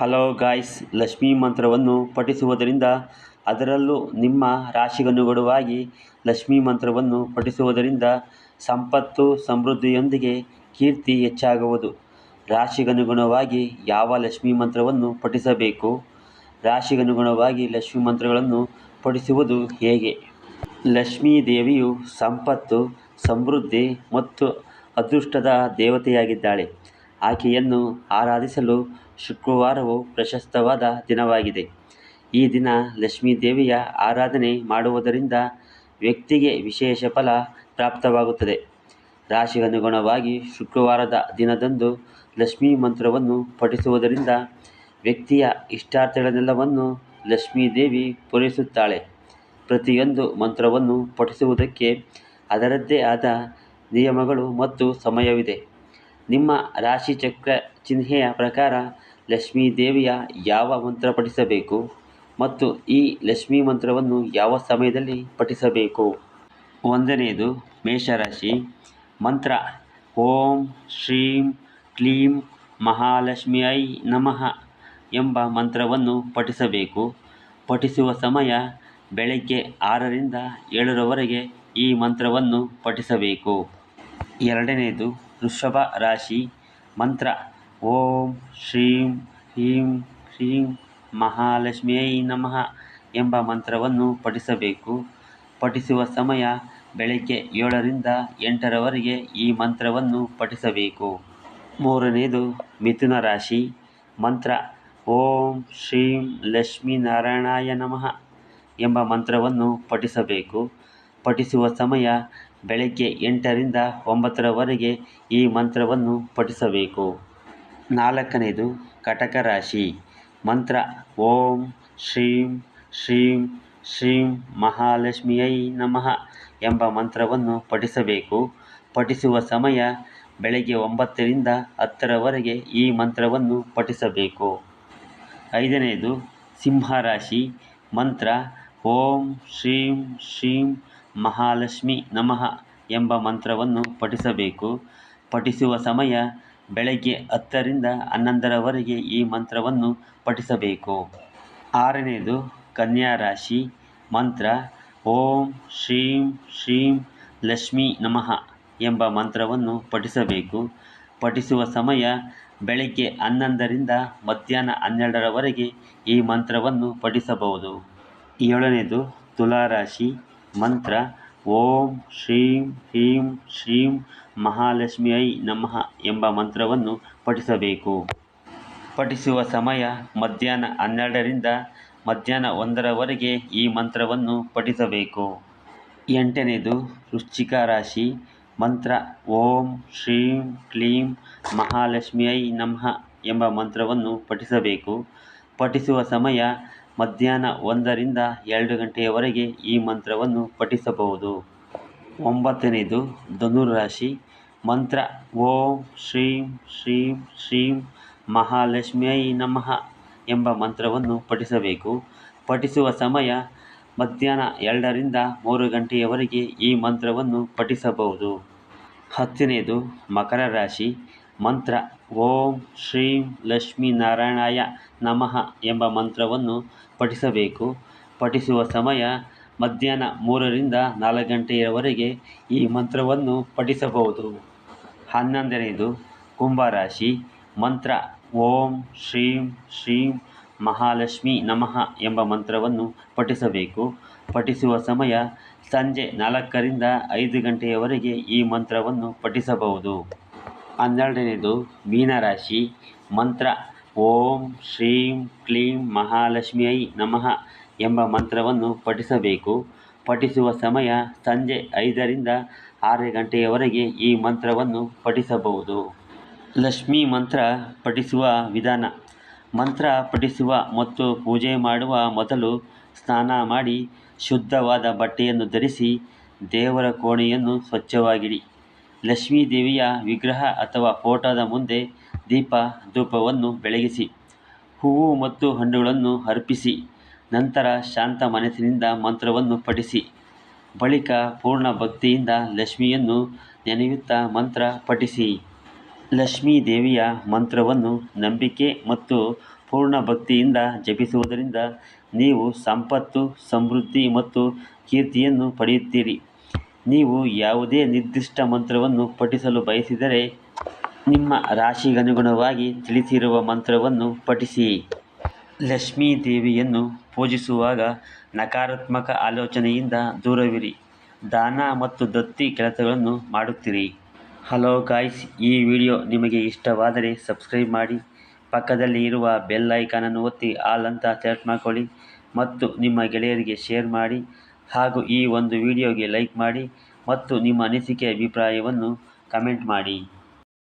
Hello guys, Lakshmi ಮಂತ್ರವನ್ನು ಪಠಿಸುವುದರಿಂದ ಅದರಲ್ಲೂ ನಿಮ್ಮ ರಾಶಿಗನುಗುಣವಾಗಿ ಲಕ್ಷ್ಮೀ ಮಂತ್ರವನ್ನು ಪಠಿಸುವುದರಿಂದ ಸಂಪತ್ತು, ಸಮೃದ್ಧಿಯೊಂದಿಗೆ ಕೀರ್ತಿ ಹೆಚ್ಚಾಗುವುದು. ರಾಶಿಗನುಗುಣವಾಗಿ ಯಾವ ಲಕ್ಷ್ಮೀ ಮಂತ್ರವನ್ನು ಪಠಿಸಬೇಕು? ರಾಶಿಗನುಗುಣವಾಗಿ ಲಕ್ಷ್ಮೀ ಮಂತ್ರಗಳನ್ನು ಪಠಿಸುವುದು ಹೇಗೆ? ಲಕ್ಷ್ಮೀ ದೇವಿಯು ಸಂಪತ್ತು, ಸಮೃದ್ಧಿ ಮತ್ತು ಅದೃಷ್ಟದ ದೇವತೆಯಾಗಿದ್ದಾಳೆ. ಆಕೆಯನ್ನು ಆರಾಧಿಸಲು ಶುಕ್ರವಾರವು ಪ್ರಶಸ್ತವಾದ ದಿನವಾಗಿದೆ. ಈ ದಿನ ಲಕ್ಷ್ಮೀ ದೇವಿಯ ಆರಾಧನೆ ಮಾಡುವುದರಿಂದ ವ್ಯಕ್ತಿಗೆ ವಿಶೇಷ ಫಲ ಪ್ರಾಪ್ತವಾಗುತ್ತದೆ. ರಾಶಿಗನುಗುಣವಾಗಿ ಶುಕ್ರವಾರದ ದಿನದಂದು ಲಕ್ಷ್ಮೀ ಮಂತ್ರವನ್ನು ಪಠಿಸುವುದರಿಂದ ವ್ಯಕ್ತಿಯ ಇಷ್ಟಾರ್ಥಗಳನ್ನೆಲ್ಲವನ್ನು ಲಕ್ಷ್ಮೀ ದೇವಿ ಪೂರೈಸುತ್ತಾಳೆ. ಪ್ರತಿಯೊಂದು ಮಂತ್ರವನ್ನು ಪಠಿಸುವುದಕ್ಕೆ ಅದರದ್ದೇ ಆದ ನಿಯಮಗಳು ಮತ್ತು ಸಮಯವಿದೆ. ನಿಮ್ಮ ರಾಶಿ ಚಕ್ರ ಚಿಹ್ನೆಯ ಪ್ರಕಾರ ಲಕ್ಷ್ಮೀ ದೇವಿಯ ಯಾವ ಮಂತ್ರ ಪಠಿಸಬೇಕು ಮತ್ತು ಈ ಲಕ್ಷ್ಮೀ ಮಂತ್ರವನ್ನು ಯಾವ ಸಮಯದಲ್ಲಿ ಪಠಿಸಬೇಕು? ಒಂದನೆಯದು ಮೇಷರಾಶಿ. ಮಂತ್ರ ಓಂ ಶ್ರೀಂ ಕ್ಲೀಂ ಐ ನಮಃ ಎಂಬ ಮಂತ್ರವನ್ನು ಪಠಿಸಬೇಕು. ಪಠಿಸುವ ಸಮಯ ಬೆಳಗ್ಗೆ ಆರರಿಂದ ಏಳರವರೆಗೆ ಈ ಮಂತ್ರವನ್ನು ಪಠಿಸಬೇಕು. ಎರಡನೆಯದು ವೃಷಭ ರಾಶಿ ಮಂತ್ರ. ಓಂ ಶ್ರೀಂ ಹ್ರೀಂ ಶ್ರೀಂ ಮಹಾಲಕ್ಷ್ಮಿಯೈ ನಮಃ ಎಂಬ ಮಂತ್ರವನ್ನು ಪಠಿಸಬೇಕು. ಪಠಿಸುವ ಸಮಯ ಬೆಳಗ್ಗೆ ಏಳರಿಂದ ಎಂಟರವರೆಗೆ ಈ ಮಂತ್ರವನ್ನು ಪಠಿಸಬೇಕು. ಮೂರನೆಯದು ಮಿಥುನ ರಾಶಿ ಮಂತ್ರ. ಓಂ ಶ್ರೀಂ ಲಕ್ಷ್ಮೀನಾರಾಯಣಾಯ ನಮಃ ಎಂಬ ಮಂತ್ರವನ್ನು ಪಠಿಸಬೇಕು. ಪಠಿಸುವ ಸಮಯ ಬೆಳಗ್ಗೆ ಎಂಟರಿಂದ ಒಂಬತ್ತರವರೆಗೆ ಈ ಮಂತ್ರವನ್ನು ಪಠಿಸಬೇಕು. ನಾಲ್ಕನೆಯದು ಕಟಕ ರಾಶಿ. ಮಂತ್ರ ಓಂ ಶ್ರೀಂ ಶ್ರೀಂ ಶ್ರೀಂ ಮಹಾಲಕ್ಷ್ಮಿಯೈ ನಮಃ ಎಂಬ ಮಂತ್ರವನ್ನು ಪಠಿಸಬೇಕು. ಪಠಿಸುವ ಸಮಯ ಬೆಳಗ್ಗೆ ಒಂಬತ್ತರಿಂದ ಹತ್ತರವರೆಗೆ ಈ ಮಂತ್ರವನ್ನು ಪಠಿಸಬೇಕು. ಐದನೆಯದು ಸಿಂಹರಾಶಿ ಮಂತ್ರ ಓಂ ಶ್ರೀಂ ಶ್ರೀಂ ಮಹಾಲಕ್ಷ್ಮಿ ನಮಃ ಎಂಬ ಮಂತ್ರವನ್ನು ಪಠಿಸಬೇಕು. ಪಠಿಸುವ ಸಮಯ ಬೆಳಗ್ಗೆ ಹತ್ತರಿಂದ ಹನ್ನೊಂದರವರೆಗೆ ಈ ಮಂತ್ರವನ್ನು ಪಠಿಸಬೇಕು. ಆರನೆಯದು ಕನ್ಯಾ ರಾಶಿ ಮಂತ್ರ, ಓಂ ಶ್ರೀಂ ಶ್ರೀಂ ಲಕ್ಷ್ಮಿ ನಮಃ ಎಂಬ ಮಂತ್ರವನ್ನು ಪಠಿಸಬೇಕು. ಪಠಿಸುವ ಸಮಯ ಬೆಳಗ್ಗೆ ಹನ್ನೊಂದರಿಂದ ಮಧ್ಯಾಹ್ನ ಹನ್ನೆರಡರವರೆಗೆ ಈ ಮಂತ್ರವನ್ನು ಪಠಿಸಬಹುದು. ಏಳನೆಯದು ತುಲಾರಾಶಿ ಮಂತ್ರ, ಓಂ, ಶ್ರೀಂ, ಹೀಂ, ಶ್ರೀಂ, ಮಹಾಲಕ್ಷ್ಮಿಯೈ ನಮಃ ಎಂಬ ಮಂತ್ರವನ್ನು ಪಠಿಸಬೇಕು. ಪಠಿಸುವ ಸಮಯ ಮಧ್ಯಾಹ್ನ ಹನ್ನೆರಡರಿಂದ ಮಧ್ಯಾಹ್ನ ಒಂದರವರೆಗೆ ಈ ಮಂತ್ರವನ್ನು ಪಠಿಸಬೇಕು. ಎಂಟನೇದು, ವೃಶ್ಚಿಕ ರಾಶಿ, ಮಂತ್ರ, ಓಂ, ಶ್ರೀಂ, ಕ್ಲೀಂ, ಮಹಾಲಕ್ಷ್ಮಿಯೈ ನಮಃ ಎಂಬ ಮಂತ್ರವನ್ನು ಪಠಿಸಬೇಕು. ಪಠಿಸುವ ಸಮಯ ಮಧ್ಯಾಹ್ನ ಒಂದರಿಂದ ಎರಡು ಗಂಟೆಯವರೆಗೆ ಈ ಮಂತ್ರವನ್ನು ಪಠಿಸಬಹುದು. ಒಂಬತ್ತನೆಯದು ಧನುರಾಶಿ ಮಂತ್ರ ಓಂ ಶ್ರೀಂ ಶ್ರೀಂ ಶ್ರೀಂ ಮಹಾಲಕ್ಷ್ಮಿಯೈ ನಮಃ ಎಂಬ ಮಂತ್ರವನ್ನು ಪಠಿಸಬೇಕು. ಪಠಿಸುವ ಸಮಯ ಮಧ್ಯಾಹ್ನ ಎರಡರಿಂದ ಮೂರು ಗಂಟೆಯವರೆಗೆ ಈ ಮಂತ್ರವನ್ನು ಪಠಿಸಬಹುದು. ಹತ್ತನೆಯದು ಮಕರ ರಾಶಿ. ಮಂತ್ರ. ಓಂ ಶ್ರೀಂ ಲಕ್ಷ್ಮೀನಾರಾಯಣಾಯ ನಮಃ ಎಂಬ ಮಂತ್ರವನ್ನು ಪಠಿಸಬೇಕು. ಪಠಿಸುವ ಸಮಯ ಮಧ್ಯಾಹ್ನ ಮೂರರಿಂದ ನಾಲ್ಕು ಗಂಟೆಯವರೆಗೆ ಈ ಮಂತ್ರವನ್ನು ಪಠಿಸಬಹುದು. ಹನ್ನೊಂದನೆಯದು ಕುಂಭರಾಶಿ. ಮಂತ್ರ ಓಂ ಶ್ರೀಂ ಶ್ರೀಂ ಮಹಾಲಕ್ಷ್ಮಿ ನಮಃ ಎಂಬ ಮಂತ್ರವನ್ನು ಪಠಿಸಬೇಕು. ಪಠಿಸುವ ಸಮಯ ಸಂಜೆ ನಾಲ್ಕರಿಂದ ಐದು ಗಂಟೆಯವರೆಗೆ ಈ ಮಂತ್ರವನ್ನು ಪಠಿಸಬಹುದು. ಹನ್ನೆರಡನೆಯದು ಮೀನರಾಶಿ. ಮಂತ್ರ ಓಂ ಶ್ರೀಂ ಕ್ಲೀಂ ಮಹಾಲಕ್ಷ್ಮಿಯೈ ನಮಃ ಎಂಬ ಮಂತ್ರವನ್ನು ಪಠಿಸಬೇಕು. ಪಠಿಸುವ ಸಮಯ ಸಂಜೆ ಐದರಿಂದ ಆರು ಗಂಟೆಯವರೆಗೆ ಈ ಮಂತ್ರವನ್ನು ಪಠಿಸಬಹುದು. ಲಕ್ಷ್ಮೀ ಮಂತ್ರ ಪಠಿಸುವ ವಿಧಾನ. ಮಂತ್ರ ಪಠಿಸುವ ಮತ್ತು ಪೂಜೆ ಮಾಡುವ ಮೊದಲು ಸ್ನಾನ ಮಾಡಿ ಶುದ್ಧವಾದ ಬಟ್ಟೆಯನ್ನು ಧರಿಸಿ ದೇವರ ಕೋಣೆಯನ್ನು ಸ್ವಚ್ಛವಾಗಿಡಿ. ಲಕ್ಷ್ಮೀ ದೇವಿಯ ವಿಗ್ರಹ ಅಥವಾ ಫೋಟೋದ ಮುಂದೆ ದೀಪ ಧೂಪವನ್ನು ಬೆಳಗಿಸಿ, ಹೂವು ಮತ್ತು ಹಣ್ಣುಗಳನ್ನು ಅರ್ಪಿಸಿ, ನಂತರ ಶಾಂತ ಮನಸ್ಸಿನಿಂದ ಮಂತ್ರವನ್ನು ಪಠಿಸಿ, ಬಳಿಕ ಪೂರ್ಣ ಭಕ್ತಿಯಿಂದ ಲಕ್ಷ್ಮಿಯನ್ನು ನೆನೆಯುತ್ತಾ ಮಂತ್ರ ಪಠಿಸಿ. ಲಕ್ಷ್ಮೀ ದೇವಿಯ ಮಂತ್ರವನ್ನು ನಂಬಿಕೆ ಮತ್ತು ಪೂರ್ಣ ಭಕ್ತಿಯಿಂದ ಜಪಿಸುವುದರಿಂದ ನೀವು ಸಂಪತ್ತು, ಸಮೃದ್ಧಿ ಮತ್ತು ಕೀರ್ತಿಯನ್ನು ಪಡೆಯುತ್ತೀರಿ. ನೀವು ಯಾವುದೇ ನಿರ್ದಿಷ್ಟ ಮಂತ್ರವನ್ನು ಪಠಿಸಲು ಬಯಸಿದರೆ ನಿಮ್ಮ ರಾಶಿಗನುಗುಣವಾಗಿ ತಿಳಿಸಿರುವ ಮಂತ್ರವನ್ನು ಪಠಿಸಿ. ಲಕ್ಷ್ಮೀ ದೇವಿಯನ್ನು ಪೂಜಿಸುವಾಗ ನಕಾರಾತ್ಮಕ ಆಲೋಚನೆಯಿಂದ ದೂರವಿರಿ. ದಾನ ಮತ್ತು ದತ್ತಿ ಕೆಲಸಗಳನ್ನು ಮಾಡುತ್ತಿರಿ. ಹಲೋ ಗಾಯ್ಸ್, ಈ ವಿಡಿಯೋ ನಿಮಗೆ ಇಷ್ಟವಾದರೆ ಸಬ್ಸ್ಕ್ರೈಬ್ ಮಾಡಿ. ಪಕ್ಕದಲ್ಲಿ ಇರುವ ಬೆಲ್ ಐಕಾನನ್ನು ಒತ್ತಿ ಆಲ್ ಅಂತ ಸೆಲೆಕ್ಟ್ ಮಾಡ್ಕೊಳ್ಳಿ ಮತ್ತು ನಿಮ್ಮ ಗೆಳೆಯರಿಗೆ ಶೇರ್ ಮಾಡಿ. ಹಾಗೂ ಈ ಒಂದು ವಿಡಿಯೋಗೆ ಲೈಕ್ ಮಾಡಿ ಮತ್ತು ನಿಮ್ಮ ಅನಿಸಿಕೆ ಅಭಿಪ್ರಾಯವನ್ನು ಕಮೆಂಟ್ ಮಾಡಿ.